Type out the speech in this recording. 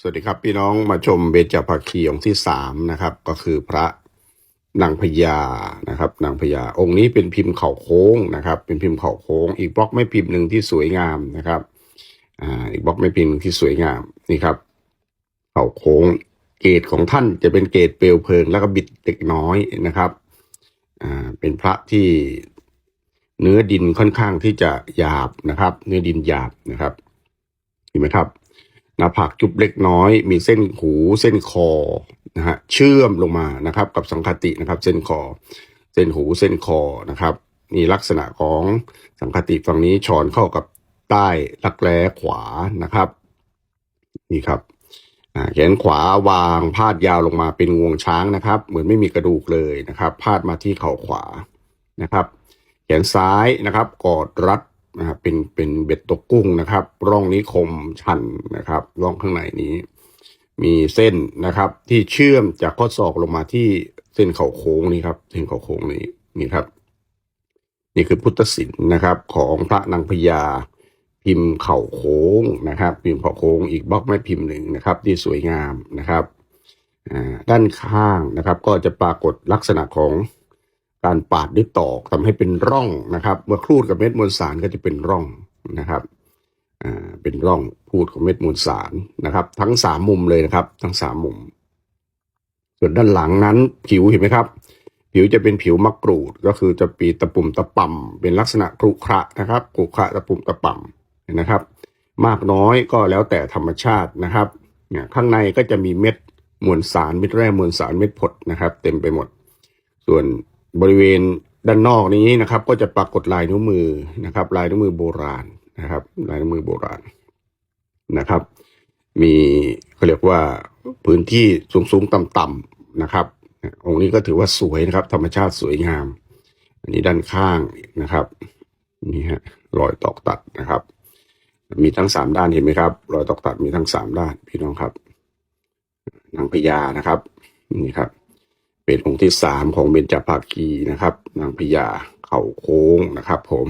สวัสดีครับพี่น้องมาชมเบญจภาคีองค์ที่สามนะครับ ก็คือพระนางพญานะครับ นางพญาองค์นี้เป็นพิมพ์เข่าโค้งนะครับ เป็นพิมพ์เข่าโค้ง อีกบล็อกไม่พิมพ์หนึ่งที่สวยงามนะครับอ่าอีกบล็อกไม่พิมพ์หนึ่งที่สวยงามนี่ครับ เข่าโค้ง เกรดของท่านจะเป็นเกรดเปลวเพลิง แล้วก็บิดเล็กน้อยนะครับอ่าเป็นพระที่เนื้อดินค่อนข้างที่จะหยาบนะครับ เนื้อดินหยาบนะครับเห็นไหมครับ หน้าผากจุบเล็กน้อย มีเส้นหูเส้นคอนะฮะเชื่อมลงมานะครับกับสังคตินะครับ เส้นคอ เส้นหูเส้นคอนะครับนี่ลักษณะของสังคติฝั่งนี้ชอนเข้ากับใต้รักแร้ขวานะครับ นี่ครับแขนขวาวางพาดยาวลงมาเป็นงวงช้างนะครับ เหมือนไม่มีกระดูกเลยนะครับ พาดมาที่เข่าขวานะครับ แขนซ้ายนะครับ กอดรัด นะครับเป็นเป็นเบ็ดตกกุ้งนะครับ ร่องนี้คมชันนะครับ ร่องข้างในนี้ มีเส้นนะครับ ที่เชื่อมจากข้อศอกลงมาที่เส้นเข่าโค้งนี้ครับ เส้นเข่าโค้งนี้นี่ครับ นี่คือพุทธศิลป์นะครับ ของพระนางพญาพิมพ์เข่าโค้งนะครับ พิมพ์เข่าโค้งอีกบล็อกแม่พิมพ์หนึ่งนะครับ ที่สวยงามนะครับด้านข้างนะครับ ก็จะปรากฏลักษณะของ การปาดด้วยตอกทำให้เป็นร่องนะครับเมื่อครูดกับเม็ดมวลสารก็จะเป็นร่องนะครับอ่าเป็นร่องพูดของเม็ดมวลสารนะครับ ทั้งสามมุมเลยนะครับ ทั้งสามมุม ส่วนด้านหลังนั้นผิวเห็นไหมครับ ผิวจะเป็นผิวมะกรูดก็คือจะปีตะปุ่มตะป่ำเป็นลักษณะครุขระนะครับครุขระตะปุ่มตะป่ำเห็นนะครับ มากน้อยก็แล้วแต่ธรรมชาตินะครับเนี่ยข้างในก็จะมีเม็ดมวลสารเม็ดแร่มวลสารเม็ดผดนะครับ เต็มไปหมด ส่วน บริเวณด้านนอกนี้นะครับ ก็จะปรากฏลายนิ้วมือนะครับ ลายนิ้วมือโบราณนะครับ ลายนิ้วมือโบราณนะครับ มีเขาเรียกว่าพื้นที่สูงสูงต่ำต่ำๆนะครับองค์นี้ก็ถือว่าสวยนะครับ ธรรมชาติสวยงาม อันนี้ด้านข้างนะครับนี่ฮะรอยตอกตัดนะครับ มีทั้งสามด้านเห็นไหมครับ รอยตอกตัดมีทั้งสามด้านพี่น้องครับนางพญานะครับนี่ครับ เป็นองค์ที่สามของเบญจภาคีนะครับ นางพญาเข่าโค้งนะครับผม